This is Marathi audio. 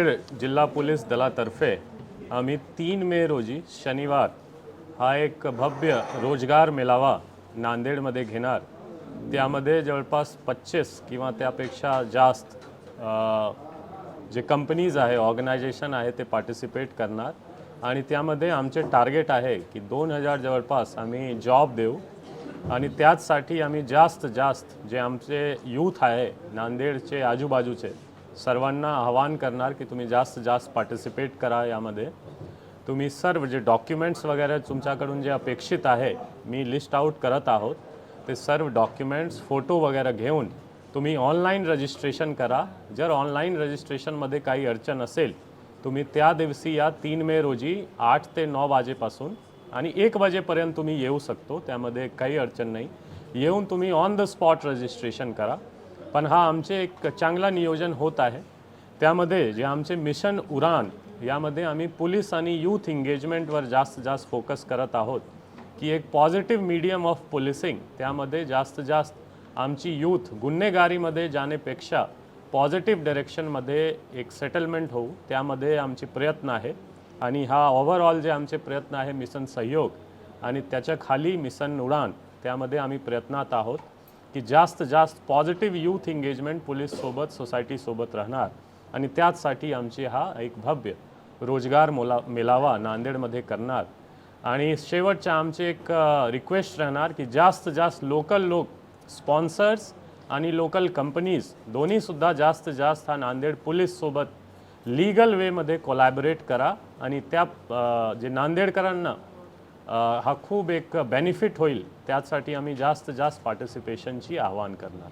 जिल्हा पोलीस दलातर्फे आम्ही तीन मे रोजी शनिवार हा एक भव्य रोजगार मेळावा नांदेडमध्ये घेणार. त्यामध्ये जवळपास पच्चीस किंवा त्यापेक्षा जास्त जे कंपनीज आहे ऑर्गनायझेशन आहे ते पार्टिसिपेट करणार. आणि त्यामध्ये आमचे टार्गेट आहे की दोन हजार जवळपास आम्ही जॉब देऊ. आणि त्याचसाठी आम्ही जास्त जास्त जे आमचे यूथ आहे नांदेडचे आजूबाजूचे सर्वांना आवाहन करणार की तुम्ही जास्त जास्त पार्टिसिपेट करा यामध्ये. तुम्ही सर्व जे डॉक्युमेंट्स वगैरे तुमच्याकडून जे अपेक्षित आहे मी लिस्ट आउट करत आहोत. ते सर्व डॉक्युमेंट्स फोटो वगैरे घेऊन तुम्ही ऑनलाईन रजिस्ट्रेशन करा. जर ऑनलाईन रजिस्ट्रेशनमध्ये काही अडचण असेल तुम्ही त्या दिवशी या तीन मे रोजी आठ ते नऊ वाजेपासून आणि एक वाजेपर्यंत तुम्ही येऊ शकतो. त्यामध्ये काही अडचण नाही. येऊन तुम्ही ऑन द स्पॉट रजिस्ट्रेशन करा. पण हा आमचे एक चांगला नियोजन होत आहे. त्यामध्ये जे आमचे मिशन उडान यामध्ये आम्ही पोलीस आणि यूथ एंगेजमेंटवर जास्त जास्त फोकस करत आहोत. की एक पॉझिटिव्ह मीडियम ऑफ पोलिसिंग त्यामध्ये जास्त जास्त आमची यूथ गुन्हेगारीमध्ये जाण्यापेक्षा पॉझिटिव्ह डायरेक्शनमध्ये एक सेटलमेंट होऊ त्यामध्ये आमचे प्रयत्न आहे. आणि हा ओव्हरऑल जे आमचे प्रयत्न आहे मिशन सहयोग आणि त्याच्याखाली मिशन उडान त्यामध्ये आम्ही प्रयत्नात आहोत. की जास्त जास्त पॉझिटिव्ह यूथ एंगेजमेंट पोलीससोबत सोसायटीसोबत राहणार. आणि त्याचसाठी आमची हा एक भव्य रोजगार मोला मेळावा नांदेडमध्ये करणार. आणि शेवटच्या आमचे एक रिक्वेस्ट राहणार की जास्त जास्त लोकल लोक स्पॉन्सर्स आणि लोकल कंपनीज दोन्हीसुद्धा जास्त जास्त हा नांदेड पोलीससोबत लीगल वेमध्ये कोलॅबरेट करा. आणि त्या जे नांदेडकरांना हा खूप एक बेनिफिट होईल. त्यासाठी आम्ही जास्त जास्त पार्टिसिपेशनची आवाहन करणार.